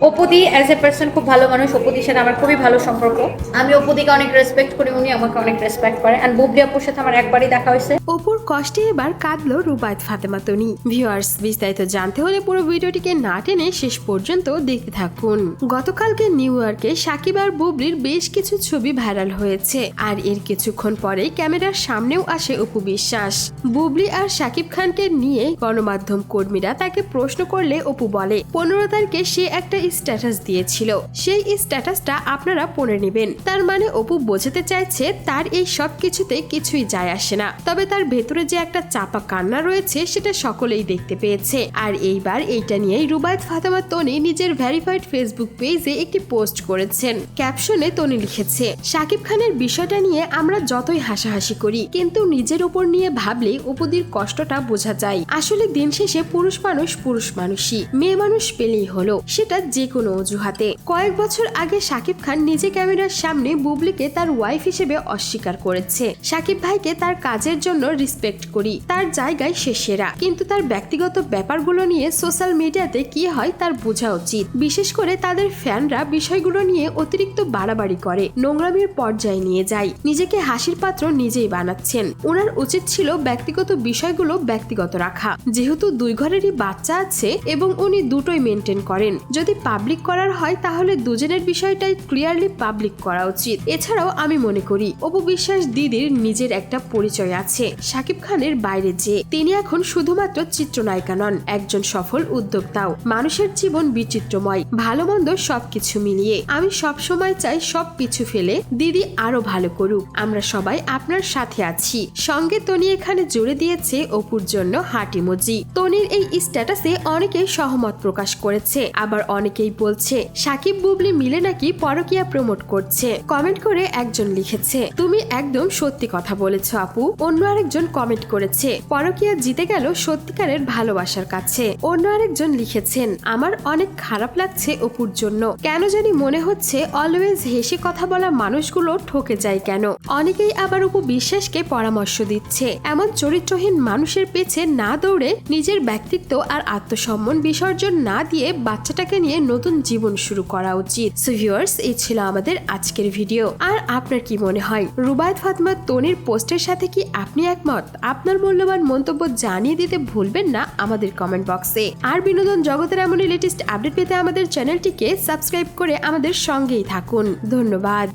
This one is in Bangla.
অপুদি অ্যাজ এ পার্সন খুব ভালো মানুষ। অপুদির সাথে আমার খুবই ভালো সম্পর্ক। আমি অপুদিকে অনেক রেসপেক্ট করি, উনি আমাকে অনেক রেসপেক্ট করে। অ্যান্ড বুবলি আপুর সাথে আমার একবারই দেখা হয়েছে। অপুর কষ্টে এবার কাঁদলো রুবায়ত ফাতেমা তনি। ভিউয়ার্স বিস্তারিত জানতে হলে পুরো ভিডিওটিকে না টেনে শেষ পর্যন্ত দেখতে থাকুন। গতকালকে নিউ ইয়র্কে সাকিব আর বুবলির বেশ কিছু ছবি ভাইরাল হয়েছে। আর এর কিছুক্ষণ পরে ক্যামেরার সামনেও আসে অপু বিশ্বাস। বুবলি আর সাকিব খানকে নিয়ে গণমাধ্যম কর্মীরা তাকে প্রশ্ন করলে অপু বলে, পনেরো তারিখে সে একটা স্ট্যাটাস দিয়েছিল। সেই স্ট্যাটাসটা আপনারা পড়ে নেবেন। তার মানে অপু বোঝাতে চাইছে তার এই সব কিছুতে কিছুই যায় আসে না। তবে তার ভেতরে যে একটা চাপা কান্না রয়েছে সেটা সকলেই দেখতে পেয়েছে। আর এইবার এইটা নিয়েই রুবায়ত ফাতেমা তনি নিজের ভেরিফাইড ফেসবুক পেজে একটি পোস্ট করেছেন। ক্যাপশনে তনি লিখেছে, সাকিব খানের বিষয়টা নিয়ে আমরা যতই হাসাহাসি করি, কিন্তু নিজের উপর নিয়ে ভাবলে উপদির কষ্টটা বোঝা যায়। আসলে দিন শেষে পুরুষ মানুষ পুরুষ মানুষই, মেয়ে মানুষ পেলেই হলো। সেটা যে কোনো অজুহাতে। কয়েক বছর আগে সাকিব খান নিজে ক্যামেরার সামনে বুবলিকে তার ওয়াইফ হিসেবে অস্বীকার করেছে। সাকিব ভাইকে তার কাজের জন্য রিসপেক্ট করি, তার জায়গায় সে সেরা। কিন্তু তার ব্যক্তিগত ব্যাপারগুলো নিয়ে সোশ্যাল মিডিয়াতে কি হয় তার বোঝা উচিত। বিশেষ করে তাদের ফ্যানরা বিষয়গুলো নিয়ে অতিরিক্ত বাড়াবাড়ি করে, নোংরামির পর্যায়ে নিয়ে যায়। নিজেকে হাসির পাত্র নিজেই বানাচ্ছেন। ওনার উচিত ছিল ব্যক্তিগত বিষয়গুলো ব্যক্তিগত রাখা। যেহেতু দুই ঘরেরই বাচ্চা আছে এবং উনি দুটোই মেনটেন করেন। যদি পাবলিক করার হয়, তাহলে দুজনের বিষয়টাই ক্লিয়ারলি পাবলিক করা উচিত। এছাড়াও আমি মনে করি, অপু বিশ্বাস দিদির নিজের একটা পরিচয় আছে সাকিব খানের বাইরে যে। তিনি এখন শুধুমাত্র চিত্রনায়িকা নন, একজন সফল উদ্যোক্তাও। মানুষের জীবন বিচিত্রময়, ভালো মন্দ সবকিছু মিলিয়ে। আমি সব সময় চাই সব পিছু ফেলে দিদি আরও ভালো করুক। আমরা সবাই আপনার সাথে আছি। সঙ্গে তনি এখানে জুড়ে দিয়েছে অপুর জন্য হার্ট ইমোজি তনির এই স্ট্যাটাসে অনেকে সহমত প্রকাশ করেছে। আবার অনেকেই বলছে, সাকিব, বুবলি মিলে নাকি পরকিয়া প্রমোট করছে? কমেন্ট করে একজন লিখেছে, তুমি একদম সত্যি কথা বলেছ আপু। অন্য আরেকজন কমেন্ট করেছে, পরকিয়া জিতে গেল সত্যিকারের ভালোবাসার কাছে। অন্য আরেকজন লিখেছেন, আমার অনেক খারাপ লাগছে অপুর জন্য। কেন জানি মনে হচ্ছে অলওয়েজ হেসে কথা বলা মানুষগুলো ঠকে যায় কেন? অনেকেই আবার অপু বিশ্বাসকে পরামর্শ দিচ্ছে, এমন চরিত্রহীন মানুষের পেছে না দৌড়ে নিজের ব্যক্তিত্ব আর আত্মসম্মান বিসর্জন না দিয়ে বাচ্চাটাকে নিয়ে নতুন জীবন শুরু করা উচিত। সো ভিউয়ার্স এই ছিল আমাদের আজকের ভিডিও আর আপনার কি মনে হয়? রুবায়ত ফাতমা তনির পোস্টের সাথে কি আপনি একমত? আপনার মূল্যবান মন্তব্য জানিয়ে দিতে ভুলবেন না আমাদের কমেন্ট বক্সে আর বিনোদন জগতের এমনই লেটেস্ট আপডেট পেতে আমাদের চ্যানেলটিকে সাবস্ক্রাইব করে আমাদের সঙ্গেই থাকুন। ধন্যবাদ।